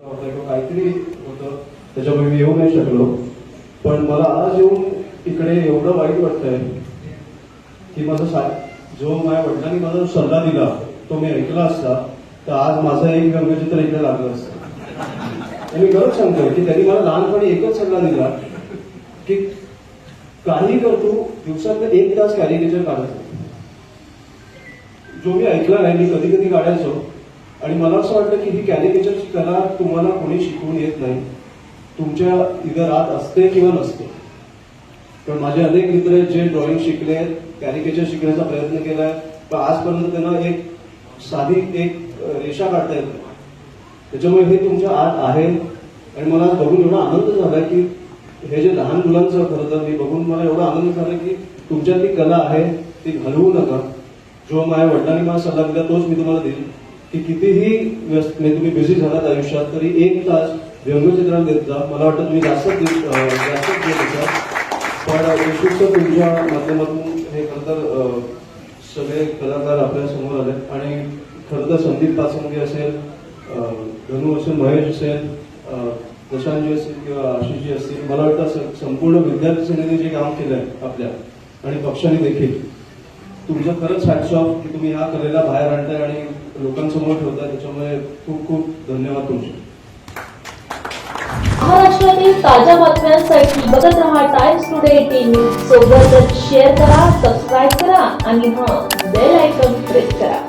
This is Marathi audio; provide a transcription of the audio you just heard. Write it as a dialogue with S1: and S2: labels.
S1: काहीतरी होतं. त्याच्यामुळे मी येऊ नाही शकलो. पण मला आज येऊन इकडे एवढं वाईट वाटतंय की माझा सा जो माझ्या वडिलांनी माझा सल्ला दिला तो मी ऐकला असता तर आज माझं एक व्यंगचित्र इकडे लागलं असतं. आणि मी खरंच सांगतोय की त्यांनी मला लहानपणी एकच सल्ला दिला की काही करतो तू दिवसात एक तास कॅरिकेचर काढत जो मी ऐकला नाही मी कधी कधी काढायचो आणि मला असं वाटतं की ही कॅरिकेचरची कला तुम्हाला कोणी शिकवून येत नाही. तुमच्या इथं आत असते किंवा नसते. पण माझे अनेक मित्र आहेत जे ड्रॉइंग शिकले आहेत कॅरिकेचर शिकण्याचा प्रयत्न केलाय पण आजपर्यंत त्यांना एक साधी एक रेषा काढता येत नाही. त्याच्यामुळे हे तुमच्या आत आहे. आणि मला बघून एवढा आनंद झाला की हे जे लहान मुलांचं खरं तर मी बघून मला एवढा आनंद झाला की तुमच्यात ती कला आहे ती घालवू नका. जो माझ्या वडिलांनी मला सल्ला दिला तोच मी तुम्हाला देईल की कितीही व्यस्त म्हणजे तुम्ही बिझी झालात आयुष्यात तरी एक तास व्यंगचित्रात देत जा. मला वाटतं तुम्ही जास्त देत देत पण विशिष्ट तुमच्या माध्यमातून हे खरं तर सगळे कलाकार आपल्यासमोर आले. आणि खरं तर संदीप पाचंगे असेल अं, धनु असेल महेश असेल प्रशांतजी असतील किंवा आशिषजी असतील मला वाटतं संपूर्ण विद्यार्थी सेनेने जे काम केलं आहे आपल्या. आणि पक्षाने देखील. तुमचं खरंच हॅट्स ऑफ की तुम्ही ह्या कलेला बाहेर आणताय आणि लोकांसमोर ठेवताय त्याच्यामुळे खूप खूप धन्यवाद तुमचे.
S2: महाराष्ट्रातील ताज्या बातम्यांसाठी बघत रहा टाइम्स टुडे टीव्ही सोबतच शेअर करा सबस्क्राईब करा आणि हा बेल आयकॉन प्रेस करा.